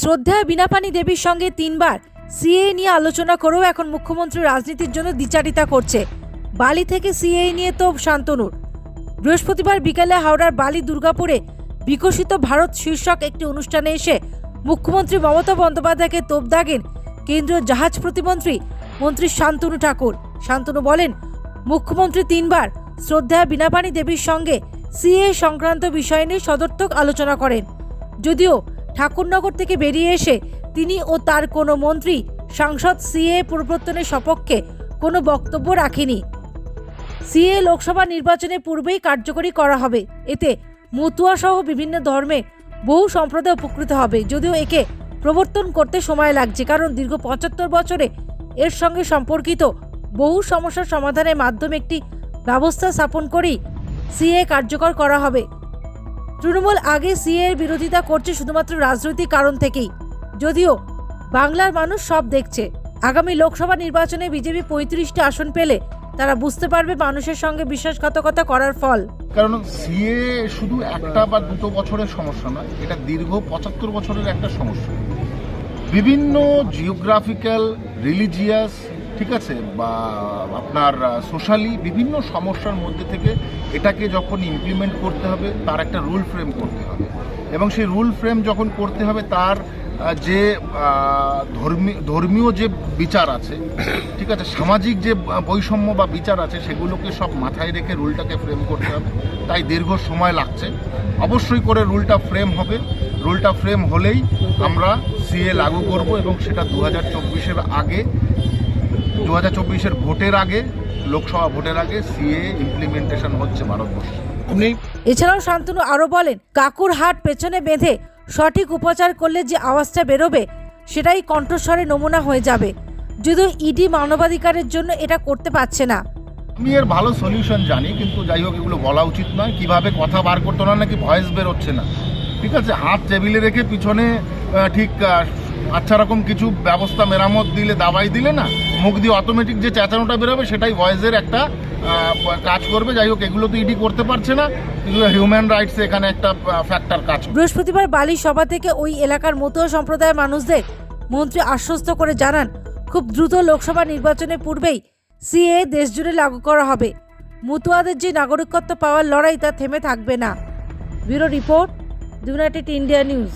শ্রদ্ধা বিনাপানি দেবীর সঙ্গে তিনবার সিএ নিয়ে আলোচনা করেও এখন মুখ্যমন্ত্রী রাজনীতির জন্য দ্বিচারিতা করছে। বালি থেকে সিএ নিয়ে তো শান্তনুর। বৃহস্পতিবার বিকেলে হাওড়ার বালি দুর্গাপুরে বিকশিত ভারত শীর্ষক একটি অনুষ্ঠানে এসে মুখ্যমন্ত্রী মমতা বন্দ্যোপাধ্যায়কে তোপ দাগেন কেন্দ্রীয় জাহাজ প্রতিমন্ত্রী মন্ত্রী শান্তনু ঠাকুর। শান্তনু বলেন, মুখ্যমন্ত্রী তিনবার শ্রদ্ধা বিনাপানি দেবীর সঙ্গে সিএ সংক্রান্ত বিষয় নিয়ে সদর্থক আলোচনা করেন। যদিও ঠাকুরনগর থেকে বেরিয়ে এসে তিনি ও তার কোনো মন্ত্রী, সাংসদ, সিএ প্রবর্তনের সপক্ষে কোনো বক্তব্য রাখেনি। সিএ লোকসভা নির্বাচনে পূর্বেই কার্যকরী করা হবে। এতে মতুয়া সহ বিভিন্ন ধর্মে বহু সম্প্রদায় উপকৃত হবে। যদিও একে প্রবর্তন করতে সময় লাগছে, কারণ দীর্ঘ পঁচাত্তর বছরে এর সঙ্গে সম্পর্কিত বহু সমস্যার সমাধানের মাধ্যমে একটি ব্যবস্থা স্থাপন করেই সিএ কার্যকর করা হবে। তৃণমূল আগে সিএ এর বিরোধিতা করছে শুধুমাত্র রাজনৈতিক কারণ থেকেই। যদিও বাংলার মানুষ সব দেখছে। আগামী লোকসভা নির্বাচনে বিজেপি পঁয়ত্রিশটি আসন পেলে তারা বুঝতে পারবে মানুষের সঙ্গে বিশ্বাসঘাতকতা করার ফল। কারণ সিএ শুধু একটা বা দুটো বছরের সমস্যা নয়, এটা দীর্ঘ পঁচাত্তর বছরের একটা সমস্যা। বিভিন্ন জিওগ্রাফিক্যাল রিলিজিয়াস ঠিক আছে? বা আপনার সোশ্যালি বিভিন্ন সমস্যার মধ্যে থেকে এটাকে যখন ইমপ্লিমেন্ট করতে হবে, তার একটা রুল ফ্রেম করতে হবে। এবং সেই রুল ফ্রেম যখন করতে হবে, তার যে ধর্মী, ধর্মীয় যে বিচার আছে, ঠিক আছে, সামাজিক যে বৈষম্য বা বিচার আছে, সেগুলোকে সব মাথায় রেখে রুলটাকে ফ্রেম করতে হবে। তাই দীর্ঘ সময় লাগছে। অবশ্যই করে রুলটা ফ্রেম হবে। রুলটা ফ্রেম হলেই আমরা সিএ লাগু করব এবং সেটা দু হাজার আগে দু হাজার চব্বিশের ভোটের আগে লোকসভা ভোটের আগে সিএ ইমপ্লিমেন্টেশন হচ্ছে ভারতবর্ষে। এছাড়াও শান্তনু আরও বলেন কাকুর হাট পেছনে বেঁধে সঠিক উপচার করলে যে আওয়াজটা বেরোবে সেটাই কণ্ঠস্বরে নমুনা হয়ে যাবে। যদিও ইডি মানবাধিকারের জন্য এটা করতে পারছে না। আমি এর ভালো সলিউশন জানি কিন্তু যাই হোক এগুলো বলা উচিত নয়। কীভাবে কথা বার করতো না নাকি ভয়েস বেরোচ্ছে না। ঠিক আছে হাত টেবিলে রেখে পিছনে ঠিক আচ্ছা রকম কিছু ব্যবস্থা, মেরামত দিলে, দাবাই দিলে না, মুখ দিয়ে অটোমেটিক যে চেঁচানোটা বেরোবে, সেটাই ভয়েসের একটা কাজ করবে। যাই হোক, এগুলো তো ইডি করতে পারছে না হিউম্যান রাইটস এখানে একটা ফ্যাক্টর কাজ বৃহস্পতিবার বালি সভা থেকে ওই এলাকার মতুয়া সম্প্রদায়ের মানুষদের মন্ত্রী আশ্বস্ত করে জানান, খুব দ্রুত লোকসভা নির্বাচনের পূর্বেই সিএ দেশজুড়ে লাগু করা হবে। মতুয়াদের যে নাগরিকত্ব পাওয়ার লড়াই তা থেমে থাকবে না। Bureau report United India news.